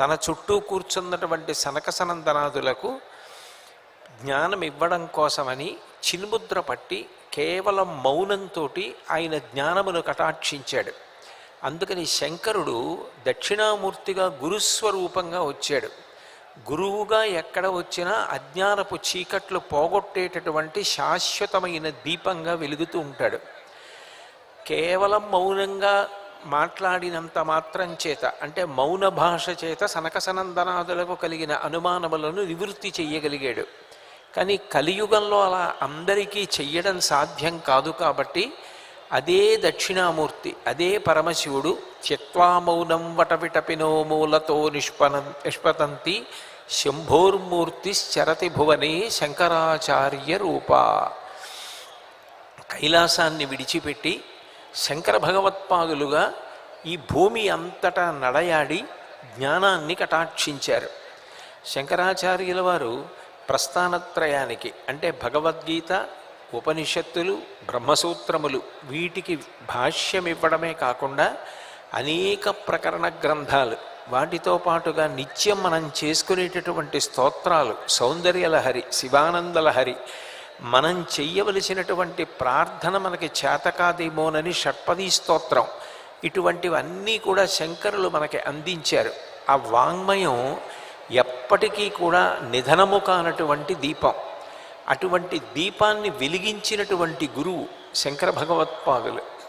తన చుట్టూ కూర్చున్నటువంటి సనక సనందనాదులకు జ్ఞానం ఇవ్వడం కోసమని చిన్ముద్ర పట్టి కేవలం మౌనంతో ఆయన జ్ఞానమును కటాక్షించాడు. అందుకని శంకరుడు దక్షిణామూర్తిగా గురుస్వరూపంగా వచ్చాడు. గురువుగా ఎక్కడ వచ్చినా అజ్ఞానపు చీకట్లు పోగొట్టేటటువంటి శాశ్వతమైన దీపంగా వెలుగుతూ ఉంటాడు. కేవలం మౌనంగా మాట్లాడినంత మాత్రం చేత అంటే మౌన భాష చేత సనకసనందనాదులకు కలిగిన అనుమానములను నివృత్తి చెయ్యగలిగాడు. కానీ కలియుగంలో అలా అందరికీ చెయ్యడం సాధ్యం కాదు కాబట్టి అదే దక్షిణామూర్తి అదే పరమశివుడు త్యక్వా మౌనం వటవిటపినో మూలతో నిష్పన నిష్పతంతి శంభోర్మూర్తిశ్చరతి భువనే శంకరాచార్య రూపా. కైలాసాన్ని విడిచిపెట్టి శంకర భగవత్పాదులుగా ఈ భూమి అంతటా నడయాడి జ్ఞానాన్ని కటాక్షించారు. శంకరాచార్యుల వారు ప్రస్థానత్రయానికి అంటే భగవద్గీత ఉపనిషత్తులు బ్రహ్మసూత్రములు వీటికి భాష్యం ఇవ్వడమే కాకుండా అనేక ప్రకరణ గ్రంథాలు వాటితో పాటుగా నిత్యం మనం చేసుకునేటటువంటి స్తోత్రాలు సౌందర్యలహరి శివానందలహరి మనం చెయ్యవలసినటువంటి ప్రార్థన మనకి చేతకాదేమోనని షట్పదీ స్తోత్రం. ఇటువంటివన్నీ కూడా శంకరులు మనకి అందించారు. ఆ వాంగ్మయం ఎప్పటికీ కూడా నిధనము కానటువంటి దీపం. అటువంటి దీపాన్ని వెలిగించినటువంటి గురువు శంకర భగవత్పాదులు.